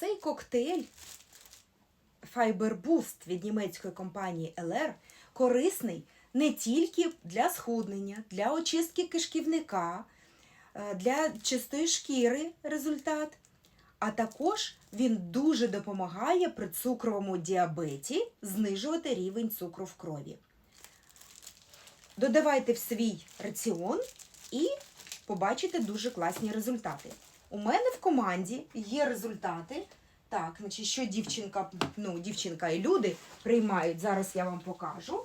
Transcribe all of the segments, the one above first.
Цей коктейль Fiber Boost від німецької компанії LR корисний не тільки для схуднення, для очистки кишківника, е, для чистої шкіри результат, а також він дуже допомагає при цукровому діабеті знижувати рівень цукру в крові. Додавайте в свій раціон і побачите дуже класні результати. У мене в команді є результати. Так, значить, що дівчинка, ну, дівчинка і люди приймають. Зараз я вам покажу.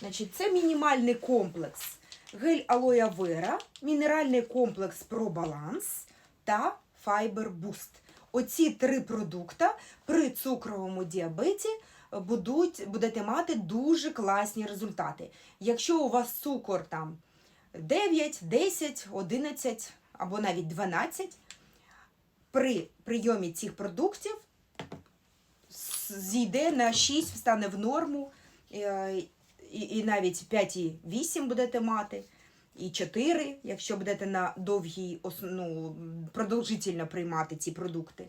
Значить, це мінімальний комплекс гель алоя вера, мінеральний комплекс ProBalance та Fiber Boost. Оці три продукти при цукровому діабеті будуть, будете мати дуже класні результати. Якщо у вас цукор там 9, 10, 11 або навіть 12, при прийомі цих продуктів зійде на 6, стане в норму, е, і, навіть 5,8 будете мати, і 4, якщо будете на довгій, ну, продовжительно приймати ці продукти.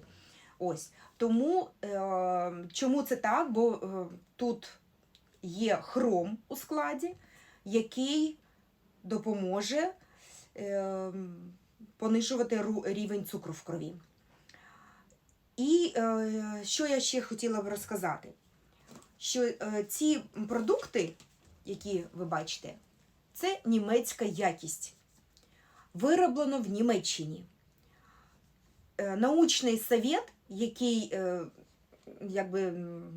Ось. Тому е, чому це так? Бо е, тут є хром у складі, який допоможе е, понижувати рівень цукру в крові. І е, що я ще хотіла б розказати? Що е, ці продукти, які ви бачите, це німецька якість. Вироблено в Німеччині. Е, научний совет, який якби,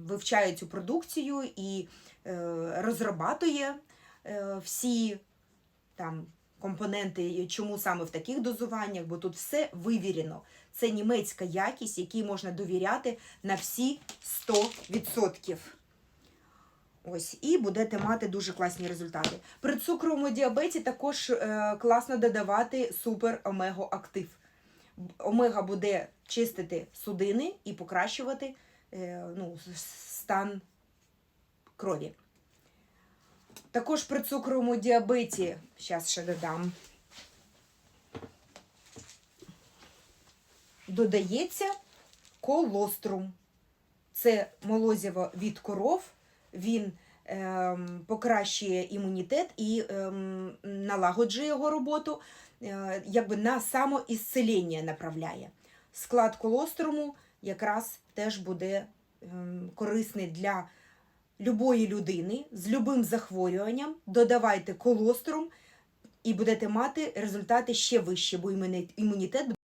вивчає цю продукцію і розрабатує е, всі там компоненти, чому саме в таких дозуваннях, бо тут все вивірено. Це німецька якість, якій можна довіряти на всі 100%. Ось, і будете мати дуже класні результати. При цукровому діабеті також е, класно додавати супер омего актив. Омега буде чистити судини і покращувати е, ну, стан крові. Також при цукровому діабеті, зараз ще додам, додається колострум. Це молозиво від коров. Він ем, покращує імунітет і ем, налагоджує його роботу, е, якби на самоісцелення направляє. Склад колоструму якраз теж буде ем, корисний для любої людини з любим захворюванням. Додавайте колострум і будете мати результати ще вищі, бо імунітет